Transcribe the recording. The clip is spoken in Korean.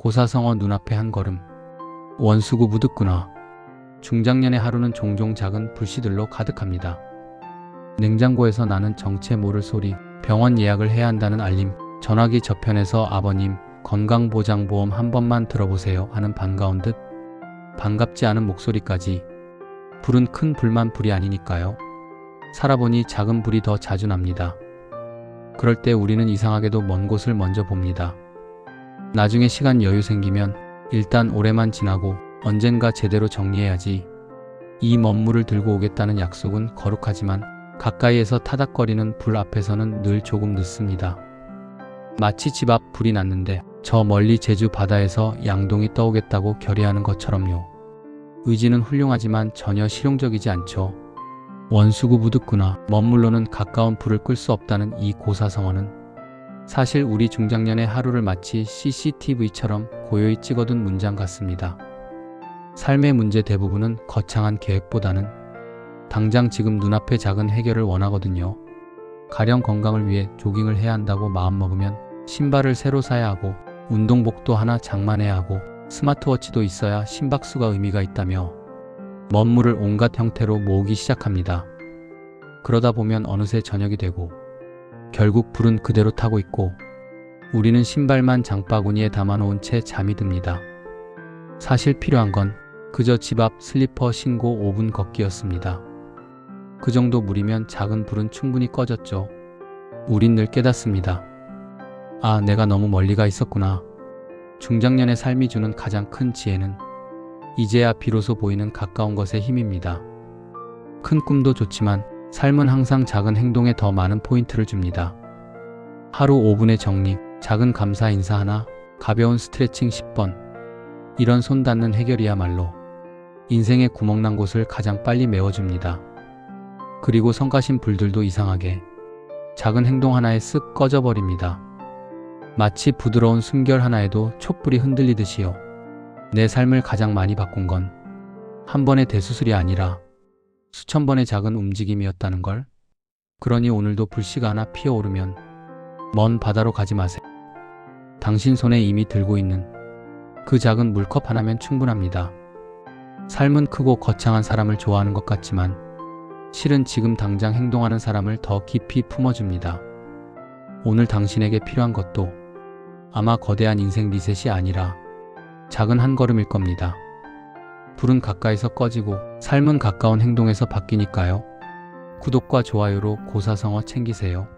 고사성어 눈앞에 한 걸음. 원수구 묻었구나. 중장년의 하루는 종종 작은 불씨들로 가득합니다. 냉장고에서 나는 정체 모를 소리, 병원 예약을 해야 한다는 알림, 전화기 저편에서 아버님, 건강보장보험 한 번만 들어보세요 하는 반가운 듯 반갑지 않은 목소리까지 불은 큰 불만 불이 아니니까요. 살아보니 작은 불이 더 자주 납니다. 그럴 때 우리는 이상하게도 먼 곳을 먼저 봅니다. 나중에 시간 여유 생기면 일단 올해만 지나고 언젠가 제대로 정리해야지. 이 먼물을 들고 오겠다는 약속은 거룩하지만 가까이에서 타닥거리는 불 앞에서는 늘 조금 늦습니다. 마치 집 앞 불이 났는데 저 멀리 제주 바다에서 양동이 떠오겠다고 결의하는 것처럼요. 의지는 훌륭하지만 전혀 실용적이지 않죠. 원수구 묻었구나. 먼물로는 가까운 불을 끌 수 없다는 이 고사성어는 사실 우리 중장년의 하루를 마치 CCTV처럼 고요히 찍어둔 문장 같습니다. 삶의 문제 대부분은 거창한 계획보다는 당장 지금 눈앞의 작은 해결을 원하거든요. 가령 건강을 위해 조깅을 해야 한다고 마음먹으면 신발을 새로 사야 하고 운동복도 하나 장만해야 하고 스마트워치도 있어야 심박수가 의미가 있다며 먼물을 온갖 형태로 모으기 시작합니다. 그러다 보면 어느새 저녁이 되고 결국 불은 그대로 타고 있고 우리는 신발만 장바구니에 담아놓은 채 잠이 듭니다. 사실 필요한 건 그저 집 앞 슬리퍼 신고 5분 걷기였습니다. 그 정도 물이면 작은 불은 충분히 꺼졌죠. 우린 늘 깨닫습니다. 아, 내가 너무 멀리 가 있었구나. 중장년의 삶이 주는 가장 큰 지혜는 이제야 비로소 보이는 가까운 것의 힘입니다. 큰 꿈도 좋지만 삶은 항상 작은 행동에 더 많은 포인트를 줍니다. 하루 5분의 정리, 작은 감사 인사 하나, 가벼운 스트레칭 10번. 이런 손 닿는 해결이야말로 인생의 구멍난 곳을 가장 빨리 메워줍니다. 그리고 성가신 불들도 이상하게 작은 행동 하나에 쓱 꺼져버립니다. 마치 부드러운 숨결 하나에도 촛불이 흔들리듯이요. 내 삶을 가장 많이 바꾼 건 한 번의 대수술이 아니라 수천 번의 작은 움직임이었다는 걸. 그러니 오늘도 불씨가 하나 피어오르면 먼 바다로 가지 마세요. 당신 손에 이미 들고 있는 그 작은 물컵 하나면 충분합니다. 삶은 크고 거창한 사람을 좋아하는 것 같지만 실은 지금 당장 행동하는 사람을 더 깊이 품어줍니다. 오늘 당신에게 필요한 것도 아마 거대한 인생 리셋이 아니라 작은 한 걸음일 겁니다. 불은 가까이서 꺼지고 삶은 가까운 행동에서 바뀌니까요. 구독과 좋아요로 고사성어 챙기세요.